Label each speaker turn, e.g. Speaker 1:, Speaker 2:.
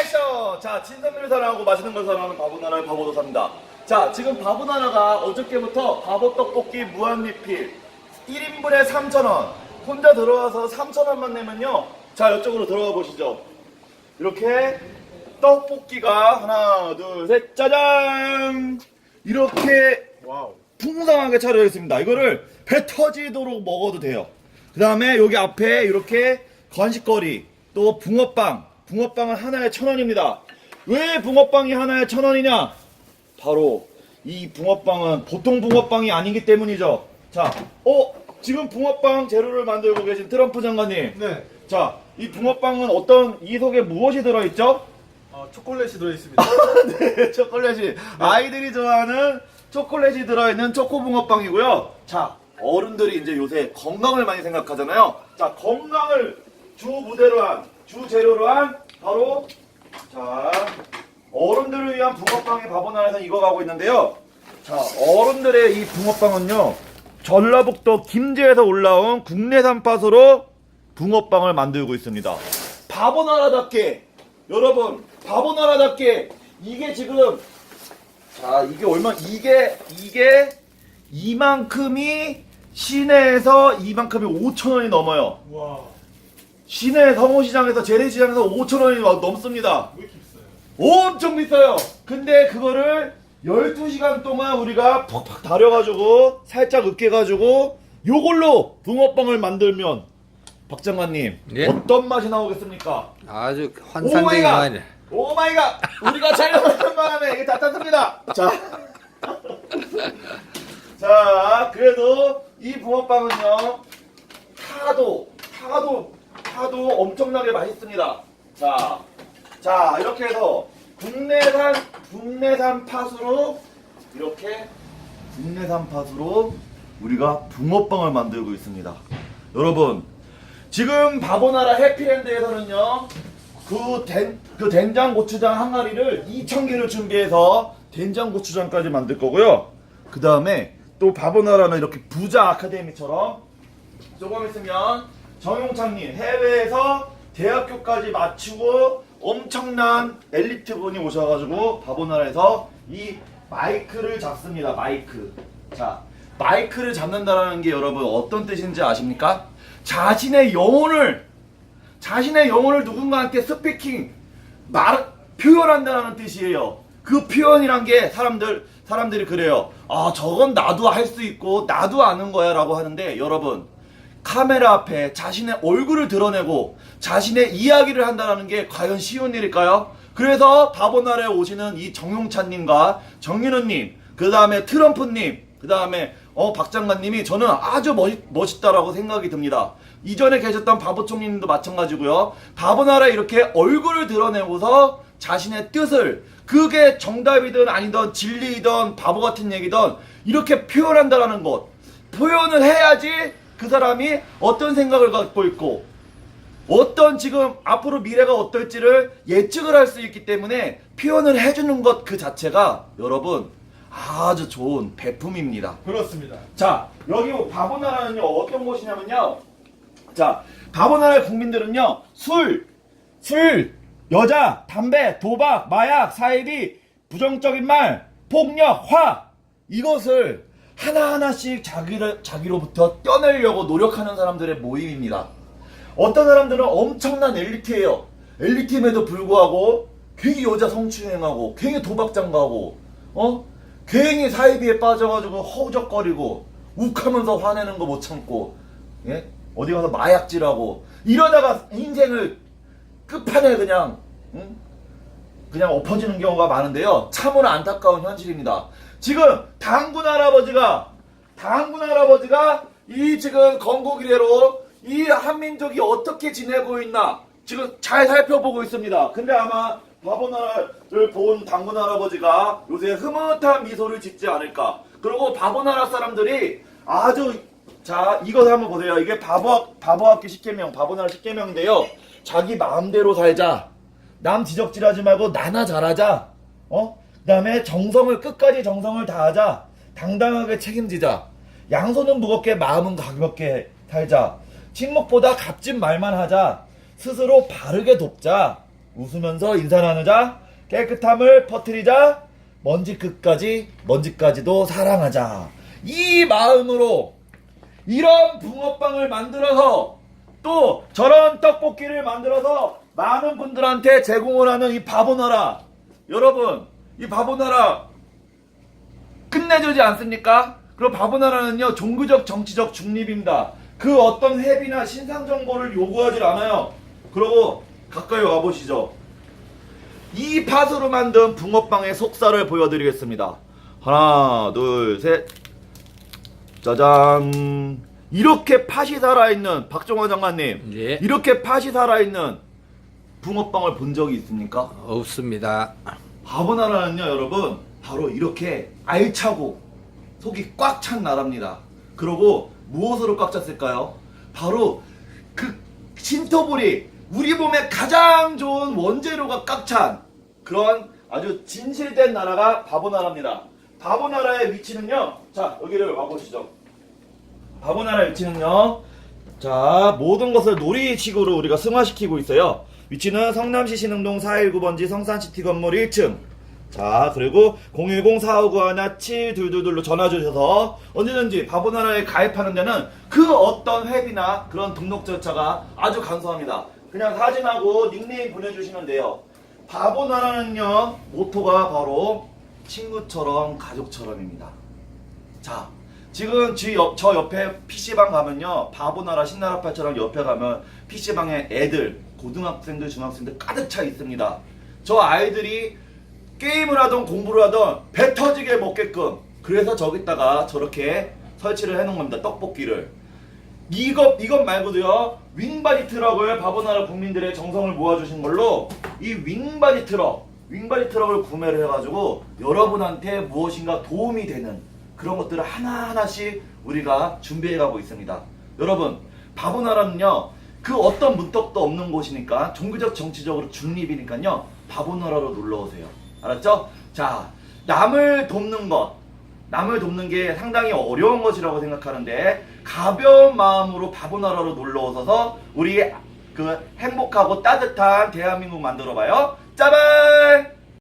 Speaker 1: 액션! 자, 친선미를 사랑하고 맛있는 걸 사랑하는 바보나라의 바보도사입니다. 자, 지금 바보나라가 어저께부터 바보 떡볶이 무한 리필 1인분에 3,000원. 혼자 들어와서 3,000원만 내면요. 자, 이쪽으로 들어가 보시죠. 이렇게 떡볶이가 하나, 둘, 셋, 짜잔! 이렇게
Speaker 2: 와우.
Speaker 1: 풍성하게 차려져 있습니다. 이거를 배 터지도록 먹어도 돼요. 그 다음에 여기 앞에 이렇게 간식거리, 또 붕어빵. 붕어빵은 하나에 천 원입니다. 왜 붕어빵이 하나에 천 원이냐? 바로 이 붕어빵은 보통 붕어빵이 아니기 때문이죠. 자, 어, 지금 붕어빵 재료를 만들고 계신 트럼프 장관님.
Speaker 2: 네.
Speaker 1: 자, 이 붕어빵은 어떤 이 속에 무엇이 들어있죠?
Speaker 2: 어, 초콜릿이 들어있습니다.
Speaker 1: 네, 초콜릿이 아이들이 좋아하는 초콜릿이 들어있는 초코붕어빵이고요. 자, 어른들이 이제 요새 건강을 많이 생각하잖아요. 자, 건강을 주 무대로 한, 주 재료로 한 바로 자 어른들을 위한 붕어빵의 바보나라에서 익어가고 있는데요. 자, 어른들의 이 붕어빵은요. 전라북도 김제에서 올라온 국내산 팥으로 붕어빵을 만들고 있습니다. 바보나라답게 여러분 바보나라답게 이게 지금 자 이게 얼마 이게 이게 이만큼이 시내에서 이만큼이 5천 원이 넘어요.
Speaker 2: 와.
Speaker 1: 시내 성호시장에서 재래시장에서 5천 원이 넘습니다.
Speaker 2: 왜 이렇게 비싸요?
Speaker 1: 엄청 비싸요. 근데 그거를 12시간 동안 우리가 퍽퍽 다려가지고 살짝 으깨가지고 요걸로 붕어빵을 만들면 박 장관님
Speaker 3: 예?
Speaker 1: 어떤 맛이 나오겠습니까?
Speaker 3: 아주
Speaker 1: 오마이갓!
Speaker 3: 환상적인
Speaker 1: 오마이갓! 우리가 촬영하는 바람에 이게 다 탔습니다. 자. 자, 그래도 이 붕어빵은요, 타도, 타도, 타도 엄청나게 맛있습니다. 자, 자, 이렇게 해서 국내산, 국내산 팥으로, 이렇게 국내산 팥으로 우리가 붕어빵을 만들고 있습니다. 여러분, 지금 바보나라 해피랜드에서는요, 그, 된, 그 된장 고추장 항아리를 2,000개를 준비해서 된장 고추장까지 만들 거고요. 그 다음에 또 바보나라는 이렇게 부자 아카데미처럼 조금 있으면 정용창님 해외에서 대학교까지 마치고 엄청난 엘리트 분이 오셔가지고 바보나라에서 이 마이크를 잡습니다. 마이크. 자, 마이크를 잡는다라는 게 여러분 어떤 뜻인지 아십니까? 자신의 영혼을 자신의 영혼을 누군가한테 스피킹 말 표현한다는 뜻이에요. 그 표현이란 게 사람들 사람들이 그래요. 아 저건 나도 할 수 있고 나도 아는 거야라고 하는데 여러분 카메라 앞에 자신의 얼굴을 드러내고 자신의 이야기를 한다는 게 과연 쉬운 일일까요? 그래서 바보나라에 오시는 이 정용찬님과 정윤우님, 그 다음에 트럼프님, 그 다음에 어 박 장관님이 저는 아주 멋있, 멋있다라고 생각이 듭니다. 이전에 계셨던 바보 총리님도 마찬가지고요. 바보나라에 이렇게 얼굴을 드러내고서 자신의 뜻을 그게 정답이든 아니든 진리이든 바보 같은 얘기든 이렇게 표현한다라는 것 표현을 해야지 그 사람이 어떤 생각을 갖고 있고 어떤 지금 앞으로 미래가 어떨지를 예측을 할 수 있기 때문에 표현을 해주는 것 그 자체가 여러분 아주 좋은 배품입니다.
Speaker 2: 그렇습니다.
Speaker 1: 자, 여기 바보나라는요, 어떤 곳이냐면요. 자, 바보나라의 국민들은요, 술, 술, 여자, 담배, 도박, 마약, 사이비, 부정적인 말, 폭력, 화, 이것을 하나하나씩 자기를, 자기로부터 떼내려고 노력하는 사람들의 모임입니다. 어떤 사람들은 엄청난 엘리트예요. 엘리트임에도 불구하고 괜히 여자 성추행하고 괜히 도박장 가고 어? 괜히 사이비에 빠져가지고 허우적거리고 욱하면서 화내는 거 못 참고 예? 어디 가서 마약질하고 이러다가 인생을 끝판에 그냥 응? 그냥 엎어지는 경우가 많은데요. 참으로 안타까운 현실입니다. 지금 당군 할아버지가 당군 할아버지가 이 지금 건국 이래로 이 한민족이 어떻게 지내고 있나 지금 잘 살펴보고 있습니다. 근데 아마 바보나라를 본 당군 할아버지가 요새 흐뭇한 미소를 짓지 않을까. 그리고 바보나라 사람들이 아주 자 이것 한번 보세요. 이게 바보 바보학기 10개명 바보나라 10개명인데요. 자기 마음대로 살자. 남 지적질하지 말고 나나 잘하자. 어? 그 다음에 정성을 끝까지 정성을 다하자. 당당하게 책임지자. 양손은 무겁게 마음은 가볍게 살자. 침묵보다 값진 말만 하자. 스스로 바르게 돕자. 웃으면서 인사 나누자. 깨끗함을 퍼뜨리자. 먼지 끝까지 먼지까지도 사랑하자. 이 마음으로 이런 붕어빵을 만들어서 또 저런 떡볶이를 만들어서 많은 분들한테 제공을 하는 이 바보나라. 여러분, 이 바보나라 끝내주지 않습니까? 그리고 바보나라는요, 종교적, 정치적 중립입니다. 그 어떤 회비나 신상 정보를 요구하지 않아요. 그러고 가까이 와보시죠. 이 팥으로 만든 붕어빵의 속살을 보여드리겠습니다. 하나, 둘, 셋. 짜잔. 이렇게 팥이 살아있는 박종원 장관님.
Speaker 3: 예.
Speaker 1: 이렇게 팥이 살아있는 붕어빵을 본 적이 있습니까?
Speaker 3: 없습니다.
Speaker 1: 바보 나라는요, 여러분, 바로 이렇게 알차고 속이 꽉 찬 나라입니다. 그리고 무엇으로 꽉 찼을까요? 바로 그 신토불이 우리 몸에 가장 좋은 원재료가 꽉 찬 그런 아주 진실된 나라가 바보 나라입니다. 바보 나라의 위치는요, 자, 여기를 와보시죠. 바보 나라 위치는요. 자, 모든 것을 놀이식으로 우리가 승화시키고 있어요. 위치는 성남시 신흥동 419번지 성산시티 건물 1층. 자, 그리고 010-4591-7222로 전화 주셔서 언제든지 바보나라에 가입하는 데는 그 어떤 앱이나 그런 등록 절차가 아주 간소합니다. 그냥 사진하고 닉네임 보내주시면 돼요. 바보나라는요, 모토가 바로 친구처럼 가족처럼입니다. 자, 지금 지 옆- 저 옆에 PC방 가면요. 바보나라 신나라파처럼 옆에 가면 PC방에 애들, 고등학생들, 중학생들 가득 차 있습니다. 저 아이들이 게임을 하던 공부를 하던 배 터지게 먹게끔 그래서 저기다가 저렇게 설치를 해놓은 겁니다. 떡볶이를. 이것, 이것 말고도요, 윙바디 트럭을 바보나라 국민들의 정성을 모아주신 걸로 이 윙바디 트럭, 윙바디 트럭을 구매를 해가지고 여러분한테 무엇인가 도움이 되는 그런 것들을 하나하나씩 우리가 준비해가고 있습니다. 여러분, 바보나라는요, 그 어떤 문턱도 없는 곳이니까 종교적 정치적으로 중립이니까요, 바보나라로 놀러 오세요. 알았죠? 자, 남을 돕는 것, 남을 돕는 게 상당히 어려운 것이라고 생각하는데 가벼운 마음으로 바보나라로 놀러 오셔서 우리 그 행복하고 따뜻한 대한민국 만들어 봐요. 짜발!